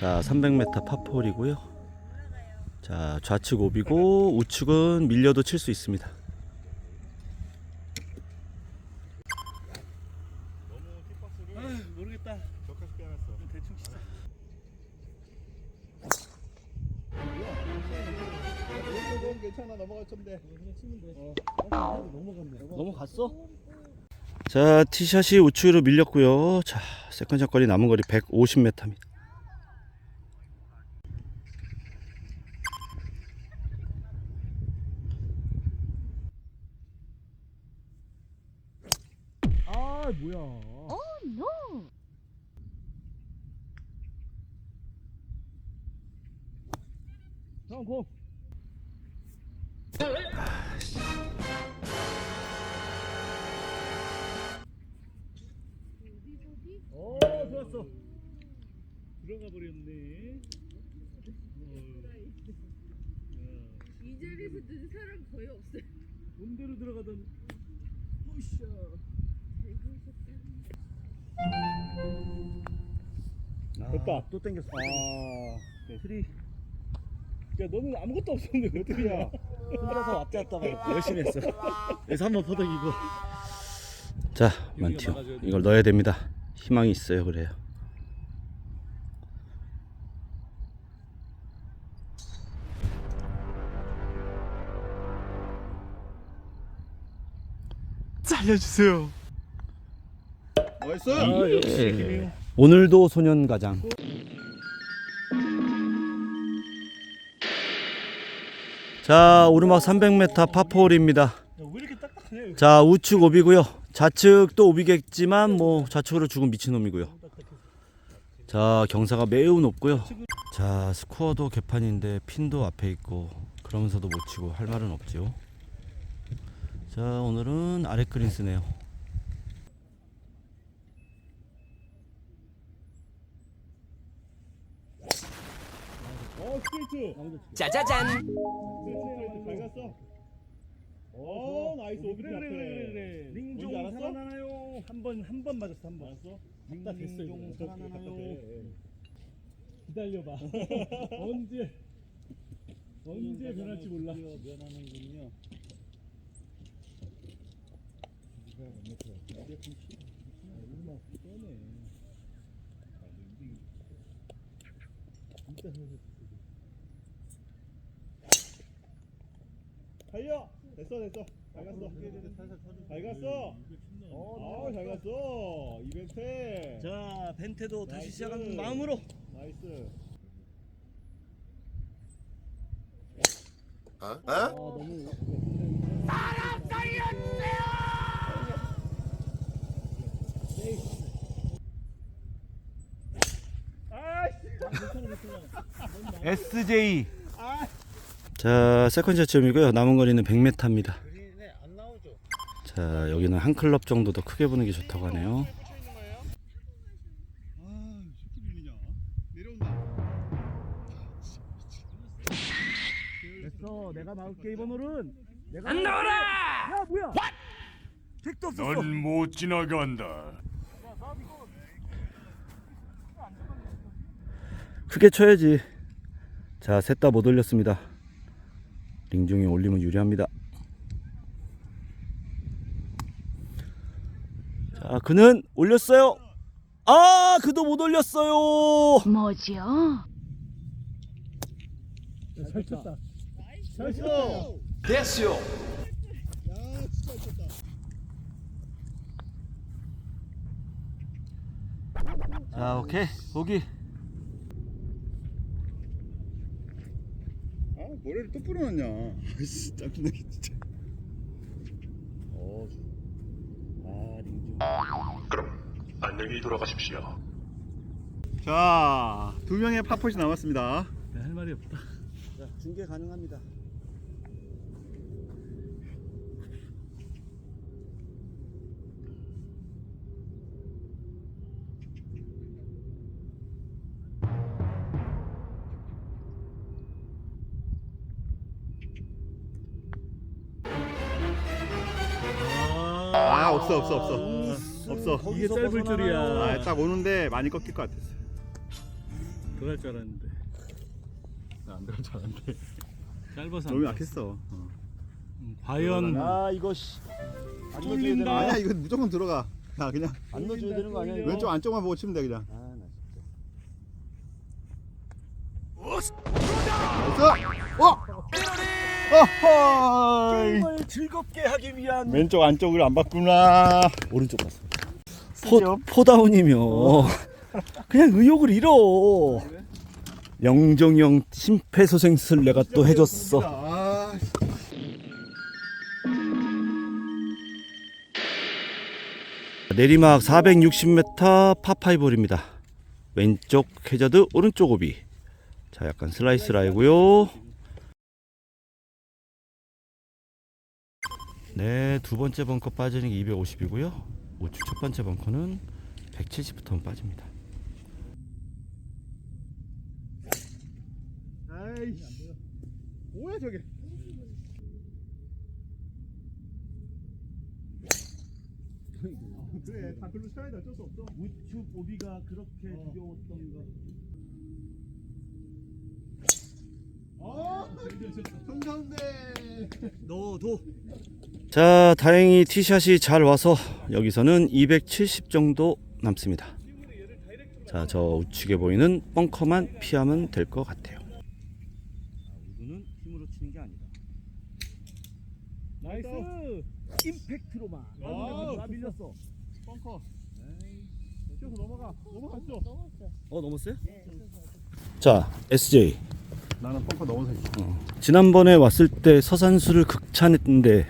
자, 300m 파폴이고요. 자, 좌측 오비고 우측은 밀려도 칠 수 있습니다. 괜찮아 넘어갈. 어. 넘어갔어? 자, 티샷이 우측으로 밀렸고요. 자, 세컨샷 거리 남은 거리 150m입니다. 아 뭐야? no! 형 고. 어 좋았어. 들어가 버렸네. 이 자리에서 든 사람 거의 없어요. 본대로 들어가던. 됐다. 또 땡겼어. 아, 트리. 야, 너는 아무것도 없었는데 어떻게 야? 혼자서 왔다 갔다 막 열심히 했어. 그래서 한번 퍼덕이고. 자, 만티오. 이걸 넣어야 됩니다. 희망이 있어요, 그래요. 살려주세요. 나이스. 아, 역시 예. 오늘도 소년 가장. 자, 오르막 300m 파포홀입니다. 자, 우측 오비고요. 좌측도 오비겠지만 뭐 좌측으로 죽은 미친놈이고요. 자, 경사가 매우 높고요. 자, 스코어도 개판인데 핀도 앞에 있고 그러면서도 못 치고 할 말은 없죠. 자, 오늘은 아래 그린 쓰네요. 어, 스트레이트. 짜자잔. 갔어. 오, 나이스 오비 그래, 그래, 그래, 그래. 링종? 살아나나요? 한 번, 한 번 맞았어, 한 번. 알았어? 딱 됐어. 링종 살아나나요? 기다려봐. 언제, 언제 변할지 몰라. 변하는군요. 달려! 됐어, 됐어. 잘 갔어. 잘 갔어. 어, 잘 갔어. 이벤트. 자, 벤테도 다시 나이스. 시작하는 마음으로. 나이스. 어? 아, 너무. SJ. 자, 세컨샷 점이고요. 남은 거리는 100m입니다. 자, 여기는 한 클럽 정도 더 크게 부는 게 좋다고 하네요. 됐어. 내가 막을게, 이번 홀은. 내가 안 나와라! 야, 뭐야? 택도 없었어. 넌 못 지나간다. 크게 쳐야지. 자, 셋 다 못 올렸습니다. 링중이 올리면 유리합니다. 자, 그는 올렸어요. 아, 그도 못 올렸어요. 뭐죠? 잘 쳤다. 잘 쳤어. 됐어요. 야, 진짜 미쳤다. 자, 오케이. 보기. 머리를 또 뿌려놨냐? 아이씨, 짜증나게 진짜. 어, 아, 링중. 그럼 안녕히 돌아가십시오. 자, 두 명의 파포시 남았습니다. 할 말이 없다. 자, 중계 가능합니다. 없어, 없어, 없어. 없어. 이게 짧을 줄이야. 아, 딱 오는데 많이 꺾일 것 같았어. 들어갈 줄 알았는데 나안 들어 잘안돼 짧아서 너무 안 약했어 어. 음, 과연 아 이거 씨. 안 넣어줘야 거 아니야 아니야? 이거 무조건 들어가 야 그냥 안 넣어줘야 되는 거 아니야? 이거? 왼쪽 안쪽만 보고 치면 돼 그냥 즐겁게 하기 위한 왼쪽 안쪽을 안 봤구나 오른쪽 봤어. 포, 포다운이며 그냥 의욕을 잃어. 영정형 심폐소생술 내가 또 해줬어. 아, 내리막 460m 파5홀입니다. 왼쪽 해저드, 오른쪽 오비. 자, 약간 슬라이스 라이고요. 네, 두 번째 벙커 빠지는 게 250이고요. 우측 첫 번째 벙커는 170부터 빠집니다. 아이씨 뭐야 저게 그래 다 글로 쳐야 돼 어쩔 수 없어 우측 오비가 그렇게 두려웠던가. 어 정상대 너도. 자, 다행히 티샷이 잘 와서 여기서는 270 정도 남습니다. 자, 저 우측에 보이는 벙커만 피하면 될 것 같아요. 우드는 힘으로 치는 게 아니다. 나이스 임팩트로만. 아, 밀렸어. 벙커 뛰어서 넘어가 넘어갔죠 어, 넘었어요? 자, SJ. 나는 펑커 넘어서 있어 지난번에 왔을 때 서산수를 극찬했는데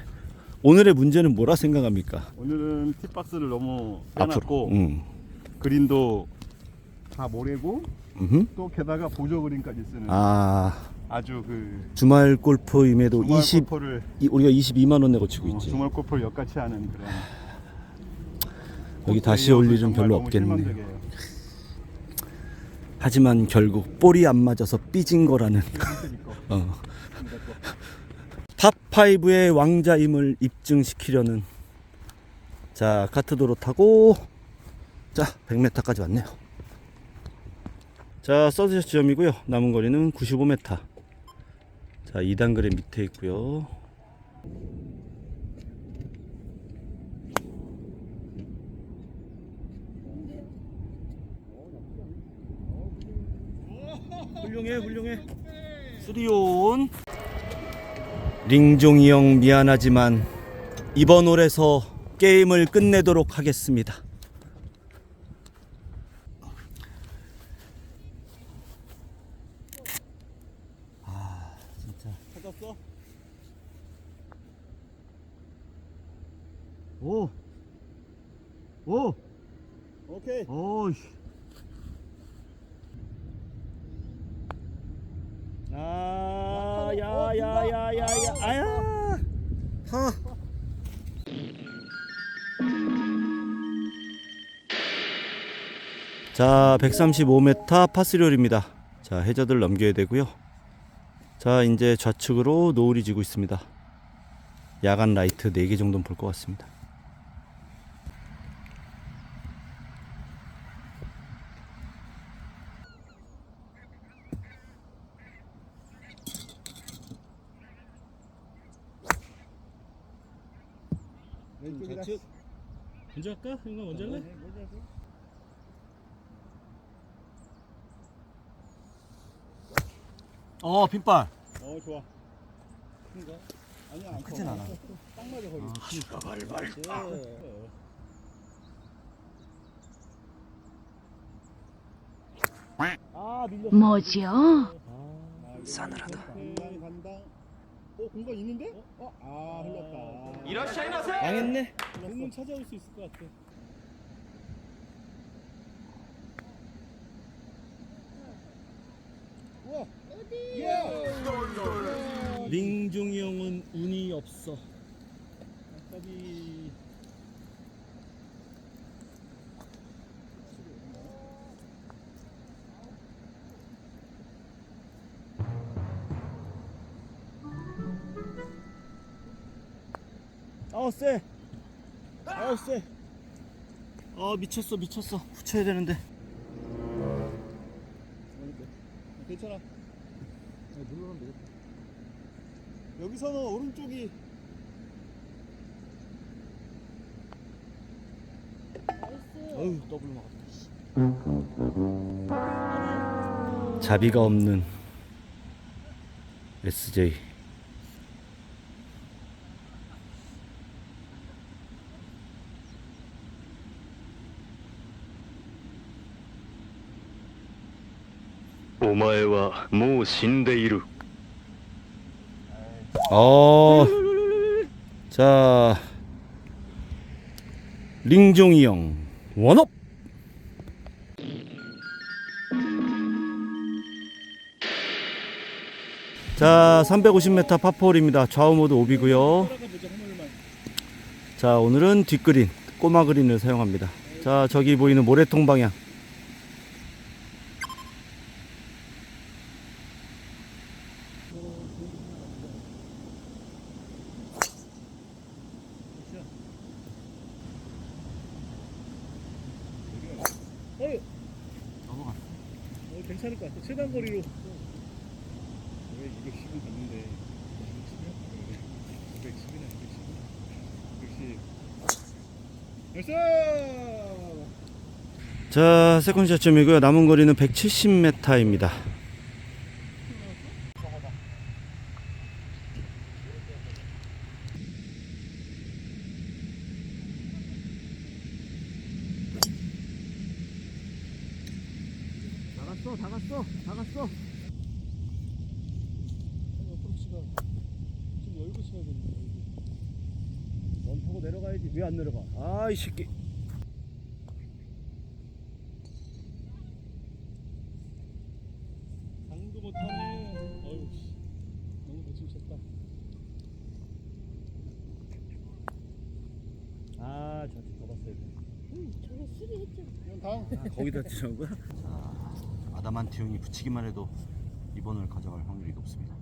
오늘의 문제는 뭐라 생각합니까? 오늘은 팁박스를 너무 앞으로. 빼놨고 음. 그린도 다 모래고 음흠. 또 게다가 보조 그린까지 쓰는 아, 아주 그 주말 골프임에도 주말 20 골퍼를 이- 우리가 22만 원 내고 치고 어, 있지. 주말 골퍼를 역같이 하는 그런 여기 다시 올 일은 정말 별로 너무. 실망적이에요. 하지만 결국 볼이 안 맞아서 삐진 거라는. 어. 팝5의 왕자임을 입증시키려는 자 카트도로 타고 자 100m까지 왔네요. 자 서드샷 지점이고요. 남은 거리는 95m. 자 2단 그램 밑에 있고요. 훌륭해 훌륭해 쓰리온 링종이 형 미안하지만 이번 홀에서 게임을 끝내도록 하겠습니다 아 진짜 찾았어? 오! 오! 오케이 오이 아, 야, 야, 야, 야, 야, 아야. 하. 자, 135m 파3홀입니다. 자, 해저들 넘겨야 되고요. 자, 이제 좌측으로 노을이 지고 있습니다. 야간 라이트 4개 정도는 볼 것 같습니다. 좌측. 먼저 할까? 형가 먼저 할래? 어, 빈발. 어 좋아 큰가? 아니야 안 크진 않아. 딱 맞아 거기 아, 밀렸어. 뭐죠? 싸늘하다 공간 간당 어 공간 있는데? 어? 아 흘렀다 망했네. 공은 찾아올 수 있을 것 같아 링종이 형은 운이 없어. 아까비 아우 쎄. 아우 쎄. 아 미쳤어 미쳤어. 붙여야 되는데. 괜찮아. 눌러면 되겠다. 여기서는 오른쪽이 나이스. 어휴 더블 막았다. 자비가 없는 SJ. 어, 자, 링종이 형 원업. 자, 350m 파포홀입니다. 좌우 모두 오비고요. 자, 오늘은 뒷그린, 꼬마 그린을 사용합니다. 자, 저기 보이는 모래통 방향. 어휴. 넘어갔어. 어, 괜찮을 것 같아. 최단 거리로. 왜 210은 갔는데 210이야? 210이나 210. 210. 나이스! 자, 세컨샷 점이고요. 남은 거리는 170m입니다. 다 갔어, 다 갔어, 다 갔어. 어프로치가 좀 열고 쳐야 되는데. 원 타고 내려가야지. 왜 안 내려가? 아 이 새끼. 당도 못하네. 어휴, 씨. 너무 대충 쳤다. 아, 저기 더 봤어야 돼. 응, 저거 수리했잖아. 다음. 아, 거기다 치는 거야? 자, 아담한트 형이 붙이기만 해도 이번을 가져갈 확률이 높습니다.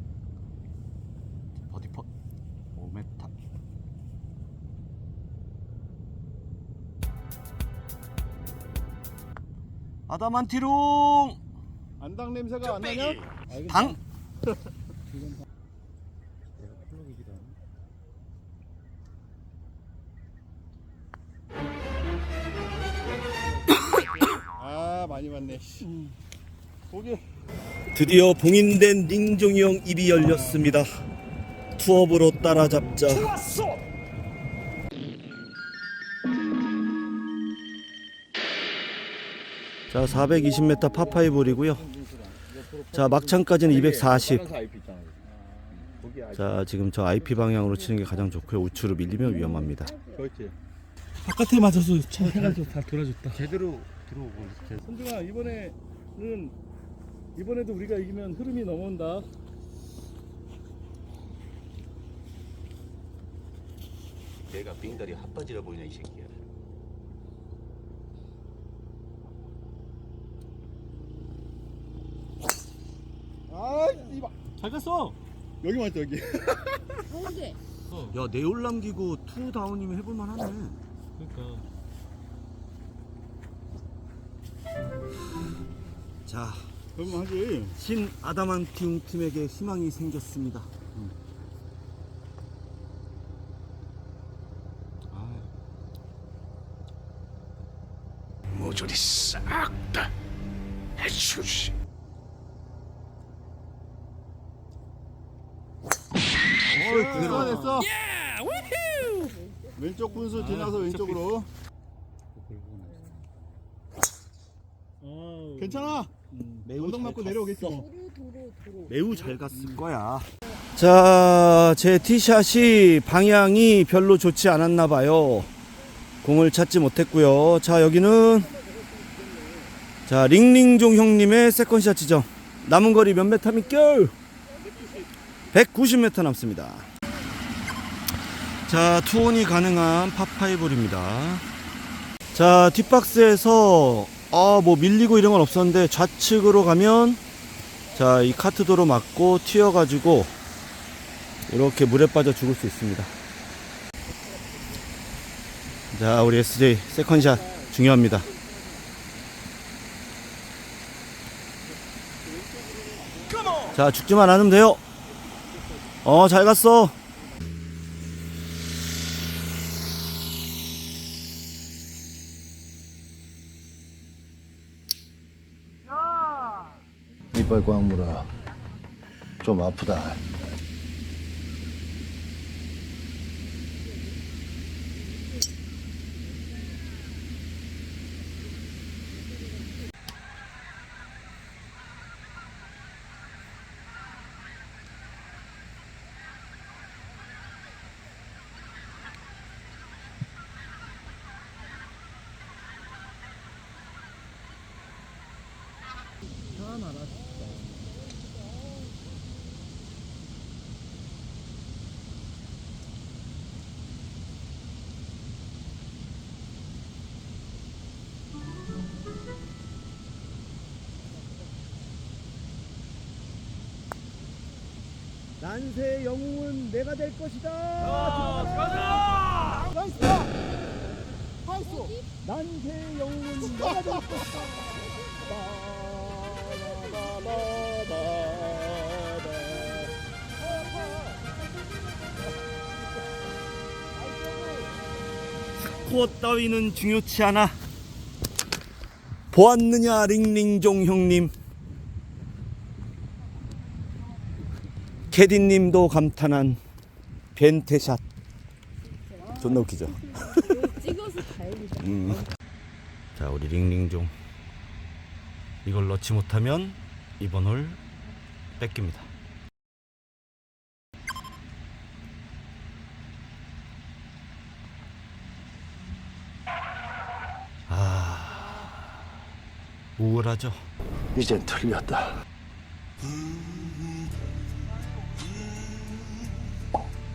아담한티롱 안당 냄새가 안 나냐? 당아 많이 맞네. 씨. 고기. 드디어 봉인된 닝종이 형 입이 열렸습니다. 투업으로 따라잡자. 자, 420m 파파이 볼이고요. 자, 막창까지는 240. 자, 지금 저 IP 방향으로 치는 게 가장 좋고요. 우측으로 밀리면 위험합니다. 바깥에 맞아서 차 해가지고 다 돌아줬다. 제대로 들어오고 선중아 이번에는 이번에도 우리가 이기면 흐름이 넘어온다. 내가 빙다리 핫바지라 보이냐 이 새끼야. 아 이봐. 잘 갔어. 여기 맞죠 여기. 가운데. 야, 네올 남기고 투 다운이면 해볼만 하네. 그러니까. 자, 그러면 하지. 신 아담한티움 팀에게 희망이 생겼습니다. 모조리 싹 다 해주시. 됐어 됐어. 왼쪽 분수 지나서 왼쪽으로. 아, 괜찮아. 매우 언덕 잘 맞고 갔어. 내려오겠지 뭐. 매우 잘 갔을 거야. 자, 제 티샷이 방향이 별로 좋지 않았나 봐요. 공을 찾지 못했고요. 자, 여기는 자, 링링종 형님의 세컨샷 지점. 남은 거리 몇 메타입니까? 190m 남습니다. 자, 투혼이 가능한 파5볼입니다. 자, 뒷박스에서 아, 뭐 밀리고 이런 건 없었는데 좌측으로 가면 자, 이 카트도로 맞고 튀어 가지고 이렇게 물에 빠져 죽을 수 있습니다. 자, 우리 SJ 세컨샷 중요합니다. 자 죽지만 않으면 돼요 어 잘 갔어 이빨 꽉 물어. 좀 아프다. 난세의 영웅은 내가 될 것이다. 가자. 나이스다. 나이스. 난세의 영웅은 내가 될 것이다. 스코어 따위는 중요치 않아. 보았느냐 링링종 형님? 캐디님도 감탄한 벤테샷. 존나 웃기죠? 찍어서 다행이다. 음. 자 우리 링링종 이걸 넣지 못하면 이번 홀 뺏깁니다. 아 우울하죠? 이젠 틀렸다.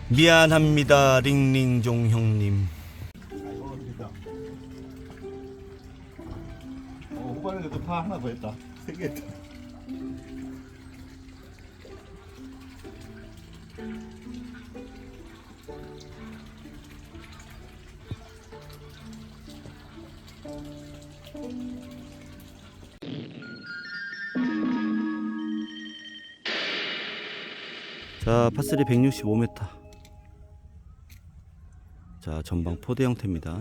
미안합니다 링링종 형님 하나 더 했다. 세 개 했다. 자 파스리 165m 자 전방 포대 형태입니다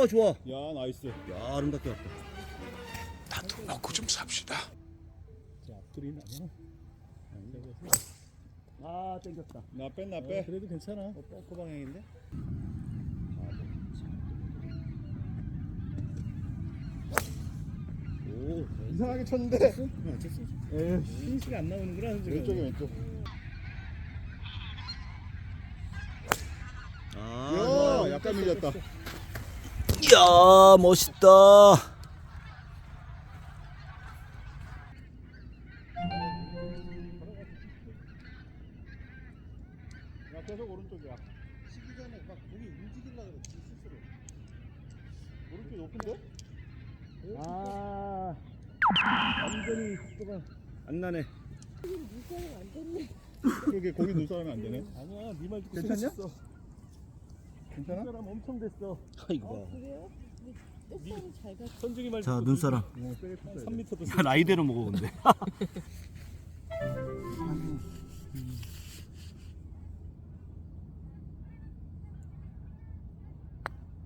어 좋아 야, 나이스. 야 아름답게 왔다 나도 먹고 좀 삽시다. 앞들이 나냐? 아 땡겼다. 나 빼, 나 빼. 그래도 괜찮아. 어, 뻥커 방향인데? 오 이상하게 쳤는데. 에휴 싱싱이 안 나오는구나 지금. 왼쪽에 왼쪽. 아 야, 약간 밀렸다. 이야 멋있다 야, 계속 오른쪽이야. 치기 전에 막 공이 움직이려 그랬지 스스로. 오른쪽 높은데? 아 완전히 속도가 안 나네 그게 거기 눈 사람이 안 되네. 아니야 네말 듣고 괜찮냐? 괜찮아? 사람 엄청 됐어. 이거 그래요? 근데 똑바로 잘 갔어. 선중이 말자 듣고 눈사람 어, 세게 쳤어야 돼. 3m도 야 나이대로 먹어 근데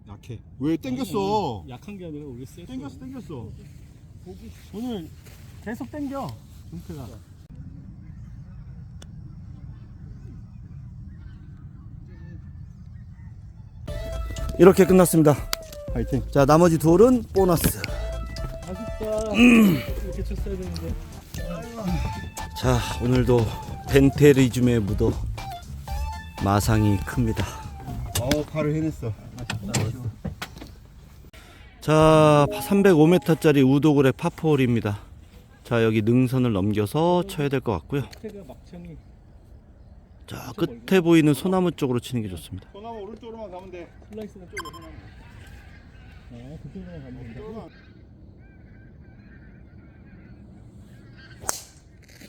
약해. 왜 땡겼어? 약한 게 아니라 우리 세. 땡겼어, 땡겼어. 오늘 계속 땡겨. 준표가. 이렇게 끝났습니다 파이팅. 자 나머지 두 홀은 보너스 아쉽다. 음. 이렇게 쳤어야 되는데. 자 오늘도 벤테리즘에 묻어 마상이 큽니다 어, 팔을 해냈어. 자 305m짜리 우도굴의 파포홀입니다 자 여기 능선을 넘겨서 쳐야 될 것 같고요 막창이 자 끝에 보이는 소나무 쪽으로 치는 게 좋습니다 소나무 오른쪽으로만 가면 돼. 슬라이스가 쪽에 소나무. 아 그쪽으로만 가면 된다고?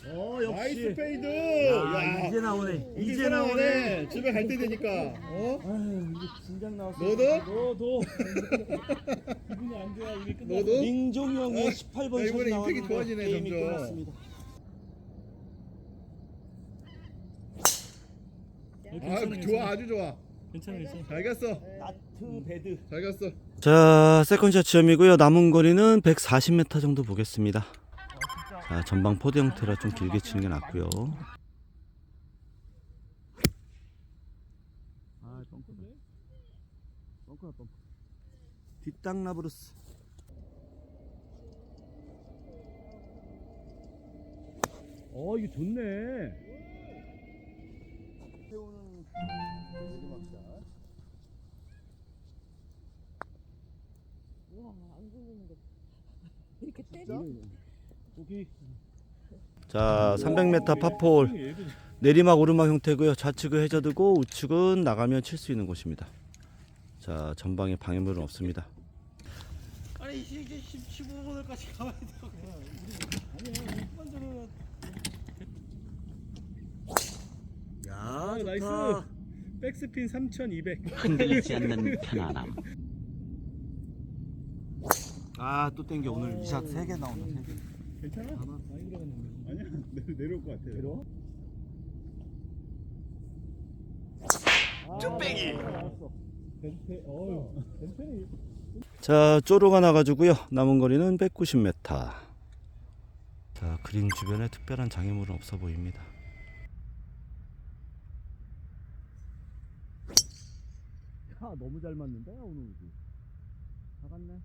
어 나이스 역시. 페이드. 야, 야, 이제 나오네. 이제 이제 나오네. 나오네. 집에 갈 때 되니까. 어? 아유 이제 진작 나왔어. 너도? 너도. 기분이 안 좋아 이미 끝났어. 너도? 민종이 형의 어? 18번 야, 샷 이번에 임팩이 좋아지네, 점점. 끝났습니다. 아, 좋아, 아주 좋아. 괜찮아 괜찮아. 잘 갔어. 나트 베드. 잘 갔어. 자, 세컨샷 지점이고요. 남은 거리는 140m 정도 보겠습니다. 자, 전방 포드 형태라 좀 길게 치는 게 낫고요. 아, 벙커다. 벙커다, 벙커. 뒷땅 라브루스. 어 이게 좋네. 와안 굴리는 거 이렇게 때려? 여기 자, 300m 파폴. 내리막 오르막 형태고요. 좌측은 해저드고 우측은 나가면 칠 수 있는 곳입니다. 자, 전방에 방해물은 없습니다. 아니 이제 15번까지 가야 돼. 아니야 이만 전에. 야, 아, 나이스. 백스핀 3,200. 흔들리지 않는 편안함. 아, 또 땡겨. 오늘 이샷 3개 나온다. 3개. 괜찮아? 많이 들어갔는데. 아니야, 내려, 내려올 것 같아. 내려와? 쭈빼기. 벤페, 벤페이. 자, 쪼로가 나가지고요. 남은 거리는 190m. 자, 그린 주변에 특별한 장애물은 없어 보입니다. 야, 너무 잘 맞는다, 오늘 우지. 나갔네.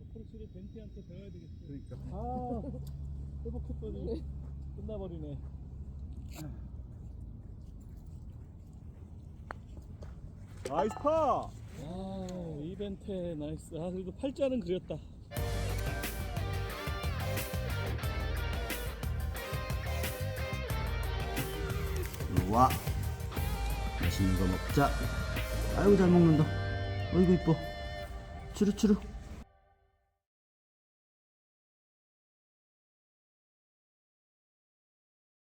어프로치를 벤티한테 배워야 되겠어. 그러니까. 아, 회복했더니 끝나버리네. 나이스 파! 아, 이벤트 나이스. 아, 그래도 팔자는 그렸다. 자 아이고 잘 먹는다. 어이구 이뻐. 추루추루